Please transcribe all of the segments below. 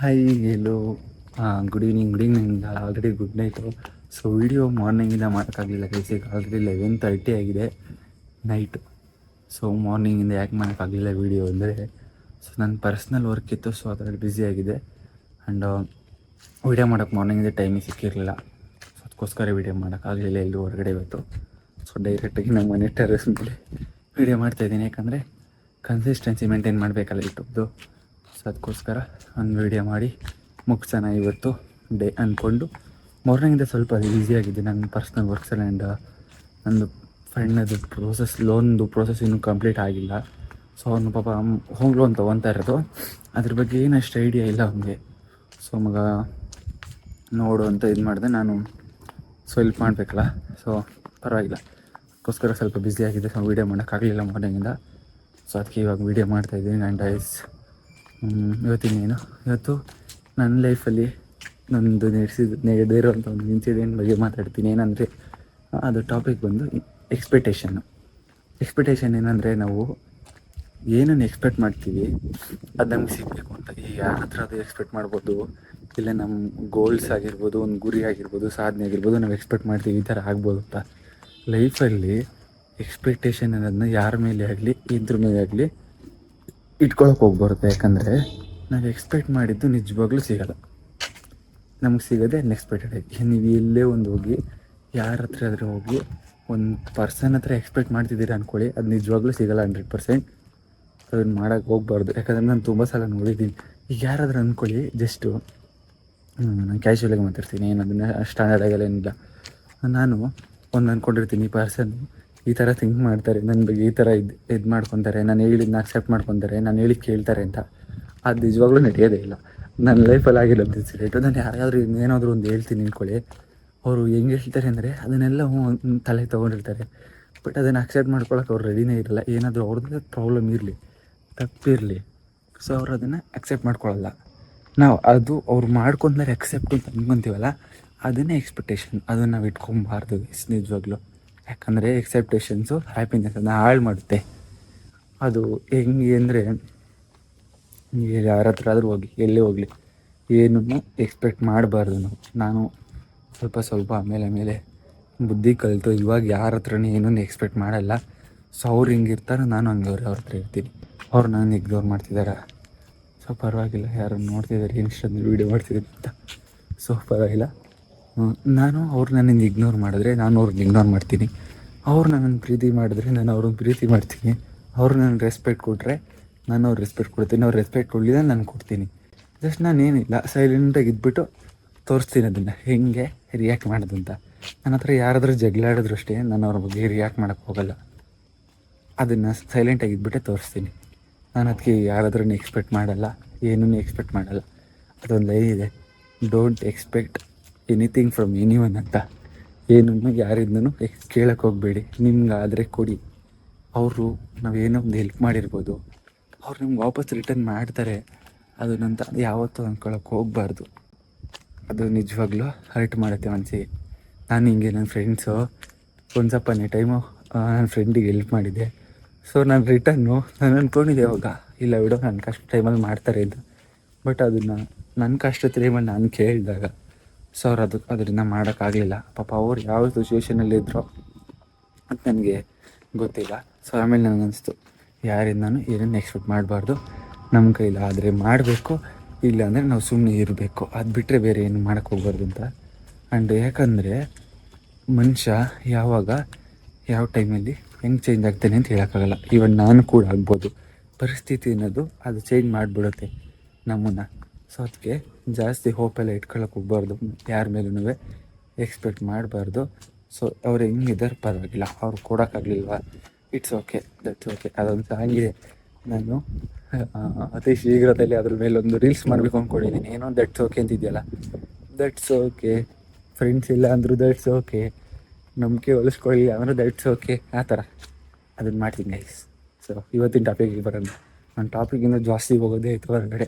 Hi hello good evening good evening already good night so video ಮಾರ್ನಿಂಗಿಂದ ಮಾಡೋಕ್ಕಾಗಲಿಲ್ಲ ಕೈಸಿ already eleven thirty ಆಗಿದೆ. Night so ಮಾರ್ನಿಂಗಿಂದ ಯಾಕೆ ಮಾಡೋಕ್ಕಾಗಲಿಲ್ಲ ವಿಡಿಯೋ ಅಂದರೆ ಸೊ ನನ್ನ ಪರ್ಸ್ನಲ್ ವರ್ಕ್ ಇತ್ತು ಸೊ ಅದರಲ್ಲಿ ಬ್ಯುಸಿ ಆಗಿದೆ. ಆ್ಯಂಡ್ ವೀಡಿಯೋ ಮಾಡೋಕ್ಕೆ ಮಾರ್ನಿಂಗಿಂದ ಟೈಮಿಗೆ ಸಿಕ್ಕಿರಲಿಲ್ಲ. ಸೊ ಅದಕ್ಕೋಸ್ಕರ ವಿಡಿಯೋ ಮಾಡೋಕ್ಕಾಗಲಿಲ್ಲ ಎಲ್ಲೂ ಹೊರಗಡೆ ಇವತ್ತು. ಸೊ ಡೈರೆಕ್ಟಾಗಿ ನಮ್ಮ ಮನೆ ಟೆರೆಸ್ ಮೇಲೆ ವಿಡಿಯೋ ಮಾಡ್ತಾಯಿದ್ದೀನಿ ಯಾಕಂದರೆ ಕನ್ಸಿಸ್ಟೆನ್ಸಿ ಮೇಂಟೈನ್ ಮಾಡಬೇಕಲ್ಲ ಯೂಟ್ಯೂಬ್ದು ಸೊ ಅದಕ್ಕೋಸ್ಕರ ಒಂದು ವಿಡಿಯೋ ಮಾಡಿ ಮುಗಿಸೋಣ ಇವತ್ತು ಡೇ ಅಂದ್ಕೊಂಡು ಮಾರ್ನಿಂಗಿಂದ ಸ್ವಲ್ಪ ಈಸಿಯಾಗಿದೆ ನನ್ನ ಪರ್ಸ್ನಲ್ ವರ್ಕ್ಸ್ ಆ್ಯಂಡ್ ನಂದು ಫ್ರೆಂಡ್ನದು ಪ್ರೋಸೆಸ್ ಲೋನ್ದು ಪ್ರೋಸೆಸ್ ಇನ್ನೂ ಕಂಪ್ಲೀಟ್ ಆಗಿಲ್ಲ. ಸೊ ಅವನು ಪಾಪ, ಹೋಮ್ ಲೋನ್ ತೊಗೊತಾ ಇರೋದು. ಅದ್ರ ಬಗ್ಗೆ ಏನಷ್ಟು ಐಡಿಯಾ ಇಲ್ಲ ಅವನಿಗೆ. ಸೊ ಮಗ, ನೋಡು ಅಂತ ಇದು ಮಾಡಿದೆ. ನಾನು ಸೊ ಹೆಲ್ಪ್ ಮಾಡಬೇಕಲ್ಲ. ಸೊ ಪರವಾಗಿಲ್ಲ. ಅದಕ್ಕೋಸ್ಕರ ಸ್ವಲ್ಪ ಬ್ಯುಸಿ ಆಗಿದೆ. ಸೊ ವೀಡಿಯೋ ಮಾಡೋಕ್ಕಾಗಲಿಲ್ಲ ಮಾರ್ನಿಂಗಿಂದ ಸೊ ಅದಕ್ಕೆ ಇವಾಗ ವೀಡಿಯೋ ಮಾಡ್ತಾಯಿದ್ದೀನಿ ಆ್ಯಂಡ್ ಐಸ್ ಇವತ್ತಿನೇನು ಇವತ್ತು ನನ್ನ ಲೈಫಲ್ಲಿ ನಂದು ನಡೆಸಿದ ನಡೆದಿರುವಂಥ ಒಂದು ಇನ್ಸಿಡೆಂಟ್ ಬಗ್ಗೆ ಮಾತಾಡ್ತೀನಿ. ಏನಂದರೆ, ಅದು ಟಾಪಿಕ್ ಬಂದು ಎಕ್ಸ್ಪೆಕ್ಟೇಷನ್ನು ಎಕ್ಸ್ಪೆಕ್ಟೇಷನ್ ಏನಂದರೆ, ನಾವು ಏನನ್ನು ಎಕ್ಸ್ಪೆಕ್ಟ್ ಮಾಡ್ತೀವಿ, ಅದು ನಮ್ಗೆ ಸಿಗಬೇಕು ಅಂತ. ಈಗ ಯಾರ ಹತ್ರ ಅದು ಎಕ್ಸ್ಪೆಕ್ಟ್ ಮಾಡ್ಬೋದು, ಇಲ್ಲ ನಮ್ಮ ಗೋಲ್ಸ್ ಆಗಿರ್ಬೋದು, ಒಂದು ಗುರಿ ಆಗಿರ್ಬೋದು, ಸಾಧನೆ ಆಗಿರ್ಬೋದು, ನಾವು ಎಕ್ಸ್ಪೆಕ್ಟ್ ಮಾಡ್ತೀವಿ, ಈ ಥರ ಆಗ್ಬೋದು ಅಂತ. ಲೈಫಲ್ಲಿ ಎಕ್ಸ್ಪೆಕ್ಟೇಷನ್ ಅನ್ನೋದನ್ನ ಯಾರ ಮೇಲೆ ಆಗಲಿ, ಇದ್ರ ಮೇಲೆ ಆಗಲಿ ಇಟ್ಕೊಳಕ್ಕೆ ಹೋಗ್ಬಾರ್ದು, ಯಾಕಂದರೆ ನಾವು ಎಕ್ಸ್ಪೆಕ್ಟ್ ಮಾಡಿದ್ದು ನಿಜವಾಗ್ಲೂ ಸಿಗಲ್ಲ. ನಮ್ಗೆ ಸಿಗೋದೇ ಅನ್ಎಕ್ಸ್ಪೆಕ್ಟೆಡ್ ಆಗಿ ನೀವು ಎಲ್ಲೇ ಒಂದು ಹೋಗಿ, ಯಾರ ಹತ್ರ ಆದರೂ ಹೋಗಿ, ಒಂದು ಪರ್ಸನ್ ಹತ್ರ ಎಕ್ಸ್ಪೆಕ್ಟ್ ಮಾಡ್ತಿದ್ದೀರಾ ಅಂದ್ಕೊಳ್ಳಿ ಅದು ನಿಜವಾಗ್ಲೂ ಸಿಗಲ್ಲ ಹಂಡ್ರೆಡ್ ಪರ್ಸೆಂಟ್. ಅದನ್ನು ಮಾಡೋಕೆ ಹೋಗ್ಬಾರ್ದು. ಯಾಕಂದರೆ ನಾನು ತುಂಬ ಸಲ ನೋಡಿದ್ದೀನಿ. ಈಗ ಯಾರಾದರೂ ಅಂದ್ಕೊಳ್ಳಿ ಜಸ್ಟು ನಾನು ಕ್ಯಾಶುವಲಾಗಿ ಮಾತಾಡ್ತೀನಿ, ಏನು ಸ್ಟ್ಯಾಂಡರ್ಡ್ ಆಗಲ್ಲ ಏನಿಲ್ಲ. ನಾನು ಒಂದು ಅಂದ್ಕೊಂಡಿರ್ತೀನಿ ಪರ್ಸನ್ ಈ ಥರ ಥಿಂಕ್ ಮಾಡ್ತಾರೆ ನನ್ನ ಬಗ್ಗೆ ಈ ಥರ ಇದು ಇದು ಮಾಡ್ಕೊತಾರೆ, ನಾನು ಹೇಳಿದ್ನ ಅಕ್ಸೆಪ್ಟ್ ಮಾಡ್ಕೊತಾರೆ, ನಾನು ಹೇಳಿ ಕೇಳ್ತಾರೆ ಅಂತ. ಅದು ನಿಜವಾಗ್ಲೂ ನಡೆಯೋದೇ ಇಲ್ಲ. ನನ್ನ ಲೈಫಲ್ಲಿ ಆಗಿರೋದು ಇನ್ಸಿಡೆಂಟು ನಾನು ಯಾರಾದರೂ ಏನಾದರೂ ಒಂದು ಹೇಳ್ತೀನಿ ಅಂದ್ಕೊಳ್ಳಿ ಅವರು ಹೆಂಗೆ ಹೇಳ್ತಾರೆ ಅಂದರೆ ಅದನ್ನೆಲ್ಲ ತಲೆ ತೊಗೊಂಡಿರ್ತಾರೆ. ಬಟ್ ಅದನ್ನು ಅಕ್ಸೆಪ್ಟ್ ಮಾಡ್ಕೊಳಕ್ಕೆ ಅವ್ರು ರೆಡಿನೇ ಇರಲ್ಲ. ಏನಾದರೂ ಅವ್ರದ್ದು ಪ್ರಾಬ್ಲಮ್ ಇರಲಿ. ತಪ್ಪಿರಲಿ. ಸೊ ಅವ್ರು ಅದನ್ನು ಅಕ್ಸೆಪ್ಟ್ ಮಾಡ್ಕೊಳ್ಳಲ್ಲ ನಾವು ಅದು ಅವ್ರು ಮಾಡ್ಕೊಂಡ್ರೆ ಅಕ್ಸೆಪ್ಟ್ ಅಂತ ಅನ್ಕೊಂತೀವಲ್ಲ, ಅದನ್ನೇ ಎಕ್ಸ್ಪೆಕ್ಟೇಷನ್ ಅದನ್ನು ನಾವು ಇಟ್ಕೊಬಾರ್ದು ನಿಜವಾಗ್ಲೂ. ಯಾಕಂದರೆ ಎಕ್ಸೆಪ್ಟೇಷನ್ಸು ಹ್ಯಾಪಿನೆಸ್ಸನ್ನು ಹಾಳು ಮಾಡುತ್ತೆ. ಅದು ಹೆಂಗೆ ಅಂದರೆ ಯಾರ ಹತ್ರ ಆದರೂ ಹೋಗಿ, ಎಲ್ಲೇ ಹೋಗಲಿ ಏನನ್ನು ಎಕ್ಸ್ಪೆಕ್ಟ್ ಮಾಡಬಾರ್ದು ನಾವು. ನಾನು ಸ್ವಲ್ಪ ಸ್ವಲ್ಪ ಆಮೇಲೆ ಆಮೇಲೆ ಬುದ್ಧಿ ಕಲಿತು, ಇವಾಗ ಯಾರ ಹತ್ರನೇ ಏನನ್ನು ಎಕ್ಸ್ಪೆಕ್ಟ್ ಮಾಡಲ್ಲ. ಸೊ ಅವ್ರು ಹಿಂಗಿರ್ತಾರೆ ನಾನು ಹಂಗವ್ರೆ ಅವ್ರು ಹತ್ರ ಇರ್ತೀನಿ. ಅವ್ರು ನಾನು ಇಗ್ನೋರ್ ಮಾಡ್ತಿದ್ದಾರೆ ಸೊ ಪರವಾಗಿಲ್ಲ, ಯಾರು ನೋಡ್ತಿದ್ದಾರೆ ಇನ್ಸ್ಟಾದಲ್ಲಿ ವೀಡಿಯೋ ಮಾಡ್ತಿದ್ದೀನಿ ಅಂತ. ಸೊ ಪರವಾಗಿಲ್ಲ. ನಾನು ಅವ್ರು ನನ್ನನ್ನು ಇಗ್ನೋರ್ ಮಾಡಿದ್ರೆ ನಾನು ಅವ್ರನ್ನ ಇಗ್ನೋರ್ ಮಾಡ್ತೀನಿ. ಅವ್ರು ನನ್ನನ್ನು ಪ್ರೀತಿ ಮಾಡಿದ್ರೆ ನಾನು ಅವ್ರನ್ನ ಪ್ರೀತಿ ಮಾಡ್ತೀನಿ. ಅವ್ರು ನನ್ನ ರೆಸ್ಪೆಕ್ಟ್ ಕೊಟ್ಟರೆ ನಾನು ಅವ್ರು ರೆಸ್ಪೆಕ್ಟ್ ಕೊಡ್ತೀನಿ. ಅವ್ರು ರೆಸ್ಪೆಕ್ಟ್ ಕೊಡಲಿಲ್ಲ ನಾನು ಕೊಡ್ತೀನಿ. ಜಸ್ಟ್ ನಾನು ಏನಿಲ್ಲ ಸೈಲೆಂಟಾಗಿ ಇದ್ಬಿಟ್ಟು ತೋರಿಸ್ತೀನಿ ಅದನ್ನು. ಹೇಗೆ ರಿಯಾಕ್ಟ್ ಮಾಡೋದು ಅಂತ. ನನ್ನ ಹತ್ರ ಯಾರಾದರೂ ಜಗಳಾಡಿದ್ರು ಅಷ್ಟೇ, ನಾನು ಅವ್ರ ಬಗ್ಗೆ ರಿಯಾಕ್ಟ್ ಮಾಡೋಕ್ಕೆ ಹೋಗಲ್ಲ. ಅದನ್ನು ಸೈಲೆಂಟಾಗಿ ಇದ್ಬಿಟ್ಟೆ ತೋರಿಸ್ತೀನಿ. ನಾನು ಅದಕ್ಕೆ ಯಾರಾದ್ರೂ ಎಕ್ಸ್ಪೆಕ್ಟ್ ಮಾಡಲ್ಲ ಏನೂ ಎಕ್ಸ್ಪೆಕ್ಟ್ ಮಾಡಲ್ಲ. ಅದೊಂದು ಲೈನ್ ಇದೆ. Don't expect anything from any one ಅಂತ. ಏನನ್ನು ಯಾರಿಂದನೂ ಕೇಳಕ್ಕೆ ಹೋಗಬೇಡಿ. ನಿಮ್ಗೆ ಆದರೆ ಕೊಡಿ. ಅವರು ನಾವೇನೋ ಒಂದು ಹೆಲ್ಪ್ ಮಾಡಿರ್ಬೋದು. ಅವ್ರು ನಿಮ್ಗೆ ವಾಪಸ್ ರಿಟರ್ನ್ ಮಾಡ್ತಾರೆ. ಅದು ನಂತ ಯಾವತ್ತೂ ಅಂದ್ಕೊಳಕ್ಕೆ ಹೋಗಬಾರ್ದು. ಅದು ನಿಜವಾಗ್ಲೂ ಹರ್ಟ್ ಮಾಡುತ್ತೆ ಮನಸ್ಸಿಗೆ ನಾನು ಹಿಂಗೆ ನನ್ನ ಫ್ರೆಂಡ್ಸು ಒಂದು ಸ್ವಲ್ಪನೇ ಟೈಮು ನನ್ನ ಫ್ರೆಂಡಿಗೆ ಹೆಲ್ಪ್ ಮಾಡಿದ್ದೆ ಸೊ ನಾನು ರಿಟರ್ನು ನಾನು ಅಂದ್ಕೊಂಡಿದ್ದೆ ಅವಾಗ ಇಲ್ಲ ಬಿಡೋ ನನ್ನ ಕಷ್ಟ ಟೈಮಲ್ಲಿ ಮಾಡ್ತಾರೆ ಅಂತ. ಬಟ್ ಅದನ್ನು ನನ್ನ ಕಷ್ಟ ಟೈಮಲ್ಲಿ ನಾನು ಕೇಳಿದಾಗ ಸೊ ಅವ್ರು ಅದು ಅದರಿಂದ ಮಾಡೋಕ್ಕಾಗಲಿಲ್ಲ. ಪಾಪ ಅವ್ರು ಯಾವ ಸಿಚುವೇಷನಲ್ಲಿದ್ದರು ಅಂತ ನನಗೆ ಗೊತ್ತಿಲ್ಲ. ಸೊ ಆಮೇಲೆ ನನಗನ್ನಿಸ್ತು ಯಾರಿಂದನೂ ಏನನ್ನು ಎಕ್ಸ್ಪೆಕ್ಟ್ ಮಾಡಬಾರ್ದು. ನಮ್ಮ ಕೈಲಿ ಆದರೆ ಮಾಡಬೇಕು ಇಲ್ಲ ಅಂದರೆ ನಾವು ಸುಮ್ಮನೆ ಇರಬೇಕು. ಅದು ಬಿಟ್ಟರೆ ಬೇರೆ ಏನು ಮಾಡೋಕ್ಕೆ ಹೋಗ್ಬಾರ್ದು ಅಂತ. ಆ್ಯಂಡ್ ಯಾಕಂದರೆ ಮನುಷ್ಯ ಯಾವಾಗ, ಯಾವ ಟೈಮಲ್ಲಿ ಹೆಂಗೆ ಚೇಂಜ್ ಆಗ್ತಾನೆ ಅಂತ ಹೇಳೋಕ್ಕಾಗಲ್ಲ. ಈವನ್ ನಾನು ಕೂಡ ಆಗ್ಬೋದು. ಪರಿಸ್ಥಿತಿ ಅನ್ನೋದು ಅದು ಚೇಂಜ್ ಮಾಡಿಬಿಡುತ್ತೆ ನಮ್ಮನ್ನು. ಸೊ ಅದಕ್ಕೆ ಜಾಸ್ತಿ ಹೋಪೆಲ್ಲ ಇಟ್ಕೊಳಕ್ಕೆ ಹೋಗ್ಬಾರ್ದು, ಯಾರ ಮೇಲೂ ಎಕ್ಸ್ಪೆಕ್ಟ್ ಮಾಡಬಾರ್ದು. ಸೊ ಅವ್ರು ಹೆಂಗಿದ್ದಾರೆ ಪರವಾಗಿಲ್ಲ, ಅವ್ರು ಕೊಡೋಕ್ಕಾಗಲಿಲ್ವಾ? ಇಟ್ಸ್ ಓಕೆ ದಟ್ಸ್ ಓಕೆ ಅದೊಂದು ಆಗಿದೆ. ನಾನು ಅತಿ ಶೀಘ್ರದಲ್ಲಿ ಅದ್ರ ಮೇಲೆ ಒಂದು ರೀಲ್ಸ್ ಮಾಡಬೇಕು ಅಂದ್ಕೊಂಡಿದ್ದೀನಿ ಏನೋ ದಟ್ಸ್ ಓಕೆ ಅಂತಿದೆಯಲ್ಲ? ದಟ್ಸ್ ಓಕೆ ಫ್ರೆಂಡ್ಸ್ ಇಲ್ಲ ಅಂದರೂ ದಟ್ಸ್ ಓಕೆ ನಂಬಿಕೆ ಹೊಲಿಸ್ಕೊಳ್ಳಿ ಅಂದರೆ ದಟ್ಸ್ ಓಕೆ ಆ ಥರ. ಅದನ್ನು ಮಾಡ್ತೀನಿ ಗೈಸ್ ಸೊ ಇವತ್ತಿನ ಟಾಪಿಕ್ಗೆ ಬರೋಣ. ನನ್ನ ಟಾಪಿಕಿಂದ ಜಾಸ್ತಿ ಹೋಗೋದೇ ಆಯಿತು ಹೊರಗಡೆ.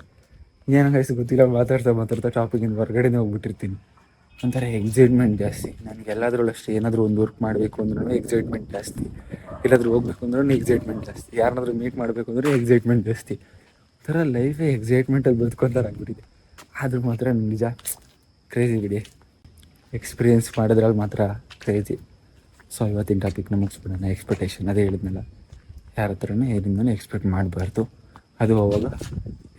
ಏನೋ ಗೊತ್ತಿಲ್ಲ, ಮಾತಾಡ್ತಾ ಮಾತಾಡ್ತಾ ಟಾಪಿಕಿಂದ ಹೊರಗಡೆನೇ ಹೋಗ್ಬಿಟ್ಟಿರ್ತೀನಿ. ಒಂಥರ ಎಕ್ಸೈಟ್ಮೆಂಟ್ ಜಾಸ್ತಿ. ನನಗೆ ಎಲ್ಲಾದ್ರೂ ಅಷ್ಟೇ, ಏನಾದರೂ ಒಂದು ವರ್ಕ್ ಮಾಡಬೇಕು ಅಂದ್ರೂ ಎಕ್ಸೈಟ್ಮೆಂಟ್ ಜಾಸ್ತಿ. ಎಲ್ಲಾದರೂ ಹೋಗ್ಬೇಕು ಅಂದ್ರೂ ಎಕ್ಸೈಟ್ಮೆಂಟ್ ಜಾಸ್ತಿ. ಯಾರನ್ನಾದ್ರೂ ಮೀಟ್ ಮಾಡಬೇಕು ಅಂದ್ರೆ ಎಕ್ಸೈಟ್ಮೆಂಟ್ ಜಾಸ್ತಿ. ಒಂಥರ ಲೈಫೇ ಎಕ್ಸೈಟ್ಮೆಂಟಲ್ಲಿ ಬದುಕೊಂತಾರೆ ಆಗ್ಬಿಟ್ಟಿದೆ. ಆದರೂ ಮಾತ್ರ ನಿಜ ಕ್ರೇಜಿ ಬಿಡಿ. ಎಕ್ಸ್ಪೀರಿಯೆನ್ಸ್ ಮಾಡೋದ್ರಲ್ಲಿ ಮಾತ್ರ ಕ್ರೇಜಿ ಸೊ ಇವತ್ತಿನ ಟಾಪಿಕ್ನ ಮುಗಿಸ್ಬಿಡೋಣ. ಎಕ್ಸ್ಪೆಕ್ಟೇಷನ್ ಅದೇ ಹೇಳಿದ್ನಲ್ಲ. ಯಾರ ಹತ್ರನೂ ಏರಿಂದನೂ ಎಕ್ಸ್ಪೆಕ್ಟ್ ಮಾಡಬಾರ್ದು. ಅದು ಅವಾಗ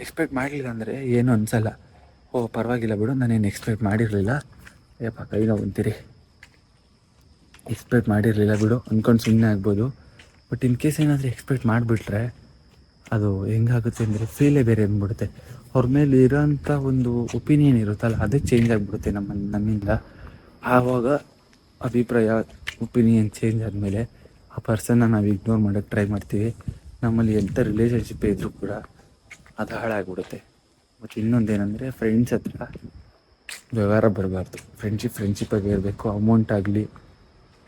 ಎಕ್ಸ್ಪೆಕ್ಟ್ ಮಾಡಲಿಲ್ಲ ಅಂದರೆ ಏನೂ ಅನಿಸಲ್ಲ. ಓ, ಪರವಾಗಿಲ್ಲ ಬಿಡು, ನಾನೇನು ಎಕ್ಸ್ಪೆಕ್ಟ್ ಮಾಡಿರಲಿಲ್ಲ. ಏಪ್ಪ ಕೈ ನೋವು ಅಂತೀರಿ ಎಕ್ಸ್ಪೆಕ್ಟ್ ಮಾಡಿರಲಿಲ್ಲ ಬಿಡು ಅಂದ್ಕೊಂಡು ಸುಮ್ಮನೆ ಆಗ್ಬೋದು. ಬಟ್ ಇನ್ ಕೇಸ್ ಏನಾದರೂ ಎಕ್ಸ್ಪೆಕ್ಟ್ ಮಾಡಿಬಿಟ್ರೆ ಅದು ಹೆಂಗಾಗುತ್ತೆ ಅಂದರೆ ಫೀಲೇ ಬೇರೆ ಅಂದ್ಬಿಡುತ್ತೆ. ಅವ್ರ ಮೇಲೆ ಇರೋಂಥ ಒಂದು ಒಪಿನಿಯನ್ ಇರುತ್ತಲ್ಲ, ಅದೇ ಚೇಂಜ್ ಆಗಿಬಿಡುತ್ತೆ ನಮ್ಮ, ನಮ್ಮಿಂದ. ಆವಾಗ ಅಭಿಪ್ರಾಯ ಒಪಿನಿಯನ್ ಚೇಂಜ್ ಆದಮೇಲೆ ಆ ಪರ್ಸನ್ನ ನಾವು ಇಗ್ನೋರ್ ಮಾಡೋಕ್ಕೆ ಟ್ರೈ ಮಾಡ್ತೀವಿ. ನಮ್ಮಲ್ಲಿ ಎಂಥ ರಿಲೇಷನ್ಶಿಪ್ ಇದ್ದರೂ ಕೂಡ ಅದು ಹಾಳಾಗ್ಬಿಡುತ್ತೆ. ಮತ್ತು ಇನ್ನೊಂದೇನೆಂದರೆ ಫ್ರೆಂಡ್ಸ್ ಹತ್ರ ವ್ಯವಹಾರ ಬರಬಾರ್ದು. ಫ್ರೆಂಡ್ಶಿಪ್ ಫ್ರೆಂಡ್ಶಿಪ್ಪಾಗಿ ಇರಬೇಕು. ಅಮೌಂಟ್ ಆಗಲಿ,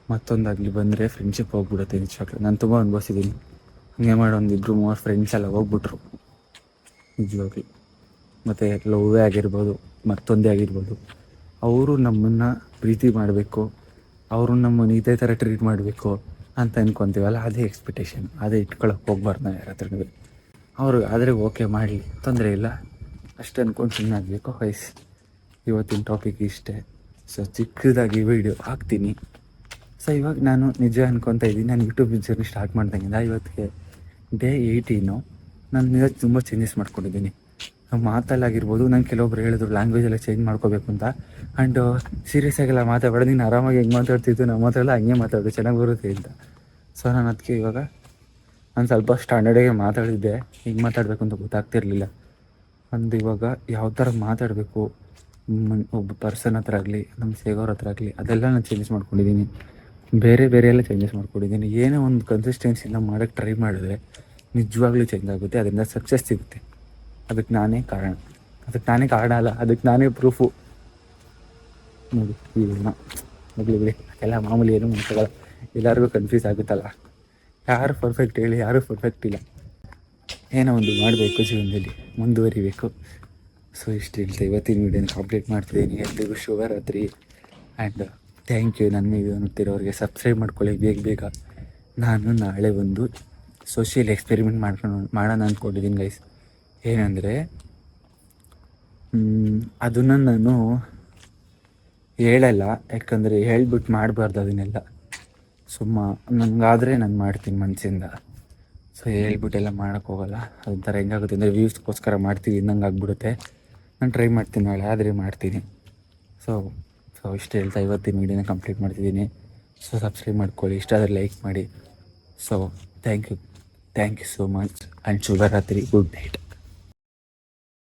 ಮತ್ತೊಂದಾಗಲಿ ಬಂದರೆ ಫ್ರೆಂಡ್ಶಿಪ್ ಹೋಗ್ಬಿಡುತ್ತೆ ನಿಜವಾಗ್ಲೂ. ನಾನು ತುಂಬ ಅನುಭವಿಸಿದ್ದೀನಿ ಹಂಗೆ ಮಾಡೋ ಒಂದು ಇಬ್ಬರು ಮೂವರು ಫ್ರೆಂಡ್ಸ್ ಎಲ್ಲ ಹೋಗ್ಬಿಟ್ರು. ನಿಜವಾಗ್ಲೂ. ಮತ್ತು ಲವ್ವೇ ಆಗಿರ್ಬೋದು, ಮತ್ತೊಂದೇ ಆಗಿರ್ಬೋದು. ಅವರು ನಮ್ಮನ್ನು ಪ್ರೀತಿ ಮಾಡಬೇಕು. ಅವರು ನಮ್ಮನ್ನು ಇದೇ ಥರ ಟ್ರೀಟ್ ಮಾಡಬೇಕು. ಅಂತ ಅಂದ್ಕೊತೀವಲ್ಲ ಅದೇ ಎಕ್ಸ್ಪೆಕ್ಟೇಷನ್ ಅದೇ ಇಟ್ಕೊಳ್ಳೋಕೆ ಹೋಗ್ಬಾರ್ದು ನಾವು ಯಾರ ಹತ್ರನೂ. ಅವರು ಆದರೆ ಓಕೆ ಮಾಡಲಿ ತೊಂದರೆ ಇಲ್ಲ. ಅಷ್ಟು ಅಂದ್ಕೊಂಡು ಸುಮ್ಮನೆ ಆಗಬೇಕು ವಯಸ್ಸು ಇವತ್ತಿನ ಟಾಪಿಕ್ ಇಷ್ಟೇ. ಸೊ ಚಿಕ್ಕದಾಗಿ ವಿಡಿಯೋ ಹಾಕ್ತೀನಿ. ಸೊ ಇವಾಗ ನಾನು ನಿಜ ಅನ್ಕೊತಾ ಇದ್ದೀನಿ. ನಾನು ಯೂಟ್ಯೂಬ್ ಜರ್ನಿ ಸ್ಟಾರ್ಟ್ ಮಾಡ್ದಂಗಿಂದ ಇವತ್ತಿಗೆ ಡೇ ಏಯ್ಟೀನು ನಾನು ನಿಜ ತುಂಬ ಚೇಂಜಸ್ ಮಾಡ್ಕೊಂಡಿದ್ದೀನಿ. ಮಾತಲ್ಲಾಗಿರ್ಬೋದು ನಂಗೆ ಕೆಲವೊಬ್ರು ಹೇಳಿದ್ರು ಲ್ಯಾಂಗ್ವೇಜ್ ಎಲ್ಲ ಚೇಂಜ್ ಮಾಡ್ಕೋಬೇಕು ಅಂತ. ಆ್ಯಂಡ್ ಸೀರಿಯಸ್ ಆಗಿಲ್ಲ ಮಾತಾಡೋದು ನೀನು ಆರಾಮಾಗಿ ಹೆಂಗೆ ಮಾತಾಡ್ತಿದ್ದು ನಮ್ಮ ಹತ್ರ ಎಲ್ಲ ಹಂಗೆ ಮಾತಾಡೋದು ಚೆನ್ನಾಗಿ ಬರುತ್ತೆ ಅಂತ. ಸೊ ನಾನು ಅದಕ್ಕೆ ಇವಾಗ, ನಾನು ಸ್ವಲ್ಪ ಸ್ಟ್ಯಾಂಡರ್ಡಿಗೆ ಮಾತಾಡಿದ್ದೆ. ಹಿಂಗೆ ಮಾತಾಡಬೇಕು ಅಂತ ಗೊತ್ತಾಗ್ತಿರ್ಲಿಲ್ಲ. ಅಂದು ಇವಾಗ ಯಾವ ಥರ ಮಾತಾಡಬೇಕು ಒಬ್ಬ ಪರ್ಸನ್ ಹತ್ರ ಆಗಲಿ ನಮ್ಮ ಸೇಗೋರ ಹತ್ರ ಆಗಲಿ, ಅದೆಲ್ಲ ನಾನು ಚೇಂಜಸ್ ಮಾಡ್ಕೊಂಡಿದ್ದೀನಿ ಬೇರೆ ಬೇರೆ ಎಲ್ಲ ಚೇಂಜಸ್ ಮಾಡ್ಕೊಂಡಿದ್ದೀನಿ ಏನೇ ಒಂದು ಕನ್ಸಿಸ್ಟೆನ್ಸಿನ ಮಾಡೋಕ್ಕೆ ಟ್ರೈ ಮಾಡಿದ್ರೆ ನಿಜವಾಗ್ಲೂ ಚೇಂಜ್ ಆಗುತ್ತೆ, ಅದರಿಂದ ಸಕ್ಸಸ್ ಸಿಗುತ್ತೆ. ಅದಕ್ಕೆ ನಾನೇ ಕಾರಣ. ಅದಕ್ಕೆ ನಾನೇ ಕಾರಣ ಅಲ್ಲ, ಅದಕ್ಕೆ ನಾನೇ ಪ್ರೂಫು ನೋಡಿ ಇದನ್ನ ಎಲ್ಲ ಮಾಮೂಲಿ ಏನು ಮಾಡ್ಕೊಳ್ಳಲ್ಲ ಎಲ್ಲರಿಗೂ ಕನ್ಫ್ಯೂಸ್ ಆಗುತ್ತಲ್ಲ. ಯಾರು ಪರ್ಫೆಕ್ಟ್ ಹೇಳಿ, ಯಾರೂ ಪರ್ಫೆಕ್ಟ್ ಇಲ್ಲ. ಏನೋ ಒಂದು ಮಾಡಬೇಕು ಜೀವನದಲ್ಲಿ, ಮುಂದುವರಿಬೇಕು. ಸೊ ಇಷ್ಟು ಹೇಳ್ತಾ ಇವತ್ತಿನ ವೀಡಿಯೋನ ಕಂಪ್ಲೀಟ್ ಮಾಡ್ತಿದ್ದೀನಿ. ಎಲ್ರಿಗೂ ಶುಭರಾತ್ರಿ. ಆ್ಯಂಡ್ ಥ್ಯಾಂಕ್ ಯು ನನ್ನ ವಿಡಿಯೋ ನೋಡ್ತಿರೋರಿಗೆ ಸಬ್ಸ್ಕ್ರೈಬ್ ಮಾಡ್ಕೊಳ್ಳಿ. ಬೇಗ ಬೇಗ ನಾನು ನಾಳೆ ಒಂದು ಸೋಷಿಯಲ್ ಎಕ್ಸ್ಪೆರಿಮೆಂಟ್ ಮಾಡ್ಕೊಂಡು, ಮಾಡೋಣ ಅಂದ್ಕೊಂಡಿದ್ದೀನಿ ಗೈಸ್ ಏನಂದರೆ ಅದನ್ನು ನಾನು ಹೇಳಲ್ಲ. ಯಾಕಂದರೆ ಹೇಳ್ಬಿಟ್ಟು ಮಾಡಬಾರ್ದು ಅದನ್ನೆಲ್ಲ. ಸುಮ್ಮ ನನಗಾದರೆ ನಾನು ಮಾಡ್ತೀನಿ ಮನಸ್ಸಿಂದ ಸೊ ಹೇಳ್ಬಿಟ್ಟೆಲ್ಲ ಮಾಡೋಕ್ಕೋಗಲ್ಲ ಅದೊಂಥರ ಹೆಂಗಾಗುತ್ತೆ ಅಂದರೆ ವ್ಯೂಸ್ಗೋಸ್ಕರ ಮಾಡ್ತೀವಿ ಇನ್ನಂಗೆ ಆಗ್ಬಿಡುತ್ತೆ. ನಾನು ಟ್ರೈ ಮಾಡ್ತೀನಿ ನಾಳೆ, ಆದರೆ ಮಾಡ್ತೀನಿ. ಸೊ ಸೊ ಇಷ್ಟು ಹೇಳ್ತಾ ಇವತ್ತಿನ ವೀಡಿಯೋನ ಕಂಪ್ಲೀಟ್ ಮಾಡ್ತಿದ್ದೀನಿ. ಸೊ ಸಬ್ಸ್ಕ್ರೈಬ್ ಮಾಡ್ಕೊಳ್ಳಿ, ಇಷ್ಟ ಆದರೆ ಲೈಕ್ ಮಾಡಿ. So thank you thank you so much and ಶುಭರಾತ್ರಿ ಗುಡ್ ನೈಟ್